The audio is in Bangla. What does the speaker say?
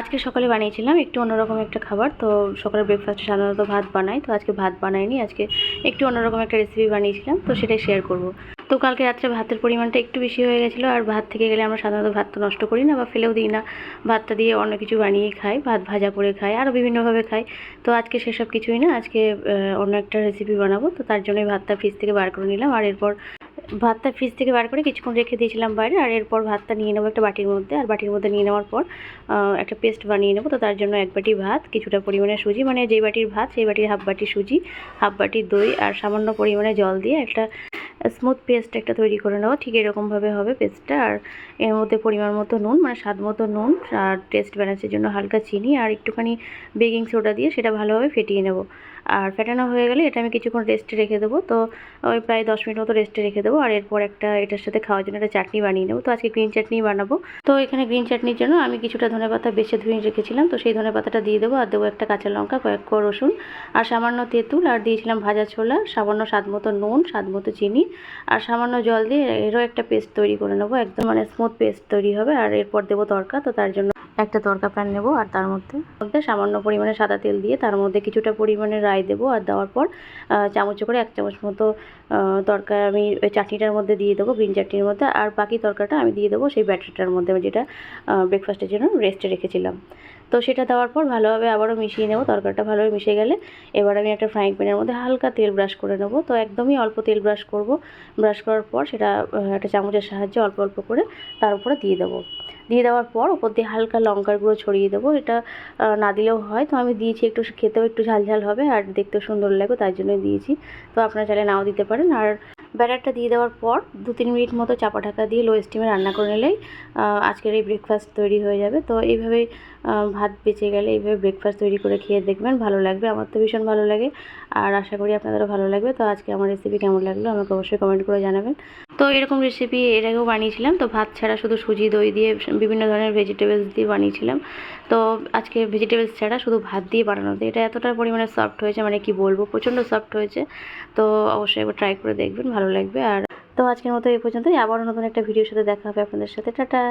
আজকে সকালে বানিয়েছিলাম, একটু অন্যরকম একটা খাবার। তো সকালে ব্রেকফাস্টে সাধারণত ভাত বানাই, তো আজকে ভাত বানাইনি, আজকে একটু অন্যরকম একটা রেসিপি বানিয়েছিলাম, তো সেটাই শেয়ার করব। তো কালকে রাত্রে ভাতের পরিমাণটা একটু বেশি হয়ে গেছিল, আর ভাত থেকে গেলে আমরা সাধারণত ভাত তো নষ্ট করি না বা ফেলেও দিই না। ভাতটা দিয়ে অন্য কিছু বানিয়ে খাই, ভাত ভাজা করে খাই আরও বিভিন্নভাবে খাই। তো আজকে সেসব কিছুই না, আজকে অন্য একটা রেসিপি বানাবো, তো তার জন্যই ভাতটা ফ্রিজ থেকে বার করে নিলাম, আর এরপর ভাতটা ফ্রিজ থেকে বার করে কিছুক্ষণ রেখে দিয়েছিলাম বাইরে, আর এরপর ভাতটা নিয়ে নেব একটা বাটির মধ্যে, আর বাটির মধ্যে নিয়ে নেওয়ার পর একটা পেস্ট বানিয়ে নেব। তো তার জন্য এক বাটি ভাত, কিছুটা পরিমাণে সুজি মানে যেই বাটির ভাত, সেই বাটির হাফ বাটি সুজি, হাফ বাটি দই, আর সামান্য পরিমাণে জল দিয়ে একটা স্মুথ পেস্ট একটা তৈরি করে নেব। ঠিক এরকমভাবে হবে পেস্টটা, আর এর মধ্যে পরিমাণ মতো নুন মানে স্বাদ মতো নুন, আর টেস্ট ব্যালেন্সের জন্য হালকা চিনি, আর একটুখানি বেকিং সোডা দিয়ে সেটা ভালোভাবে ফেটিয়ে নেব। আর ফেটানো হয়ে গেলে এটা আমি কিছুক্ষণ রেস্টে রেখে দেবো। তো ওই প্রায় দশ মিনিট মতো রেস্টে রেখে দেবো। আর এরপর একটা এটার সাথে খাওয়ার জন্য একটা চাটনি বানিয়ে নেব। তো আজকে গ্রিন চাটনি বানাবো। তো এখানে গ্রিন চাটনির জন্য আমি কিছুটা ধনে পাতা বেছে ধুয়ে রেখেছিলাম। তো সেই ধনে পাতাটা দিয়ে দেবো আর দেবো একটা কাঁচা লঙ্কা, কয়েক কোয়া রসুন আর সামান্য তেঁতুল আর দিয়েছিলাম ভাজা ছোলা, সামান্য স্বাদ মতো নুন, স্বাদ মতো চিনি আর সামান্য জল দিয়ে এরও একটা পেস্ট তৈরি করে নেব। একদম মানে স্মুথ পেস্ট তৈরি হবে। আর এরপর দেবো তরকা। তো তার জন্য একটা তরকা প্যান নেব আর তার মধ্যে মধ্যে সামান্য পরিমাণে সাদা তেল দিয়ে তার মধ্যে কিছুটা পরিমাণে রাই দেবো আর দেওয়ার পর চামচ করে এক চামচ মতো তরকা আমি চাটনিটার মধ্যে দিয়ে দেবো, গ্রিন চাটনির মধ্যে। আর বাকি তরকাটা আমি দিয়ে দেবো সেই ব্যাটারটার মধ্যে, আমি যেটা ব্রেকফাস্টের জন্য রেস্টে রেখেছিলাম। তো সেটা দেওয়ার পর ভালোভাবে আবারও মিশিয়ে নেব তরকারিটা ভালোভাবে মিশে গেলে এবার আমি একটা ফ্রাইং প্যানের মধ্যে হালকা তেল ব্রাশ করে নেব। তো একদমই অল্প তেল ব্রাশ করব ব্রাশ করার পর সেটা একটা চামচের সাহায্যে অল্প অল্প করে তার উপরে দিয়ে দেবো। দিয়ে দেওয়ার পর ওপর দিয়ে হালকা লঙ্কার গুঁড়ো ছড়িয়ে দেবো। এটা না দিলেও হয়। তো আমি দিয়েছি একটু খেতেও একটু ঝাল ঝাল হবে আর দেখতেও সুন্দর লাগবে তার জন্যই দিয়েছি। তো আপনারা চাইলে নাও দিতে পারেন। আর ব্যাটারটা দিয়ে দেওয়ার পর দু তিন মিনিট মতো চাপা ঢাকা দিয়ে লো স্টিমে রান্না করে নিলেই আজকের এই ব্রেকফাস্ট তৈরি হয়ে যাবে। তো এইভাবেই আহ, ভাত বেঁচে গেলে এইভাবে ব্রেকফাস্ট তৈরি করে খেয়ে দেখবেন ভালো লাগবে। আমার তো ভীষণ ভালো লাগে আর আশা করি আপনাদেরও ভালো লাগবে। তো আজকে আমার রেসিপি কেমন লাগল আমাকে অবশ্যই কমেন্ট করে জানাবেন। তো এরকম রেসিপি এর আগেও বানিয়েছিলাম। তো ভাত ছাড়া শুধু সুজি, দই দিয়ে বিভিন্ন ধরনের ভেজিটেবলস দিয়ে বানিয়েছিলাম। তো আজকে ভেজিটেবলস ছাড়া শুধু ভাত দিয়ে বানানো এটা এতটা পরিমাণে সফট হয়েছে মানে কি বলব, প্রচণ্ড সফট হয়েছে। তো অবশ্যই একবার ট্রাই করে দেখবেন, ভালো লাগবে। আর তো আজকের মতো এই পর্যন্তই। আবারও নতুন একটা ভিডিওর সাথে দেখা হবে আপনাদের সাথে। টাটা!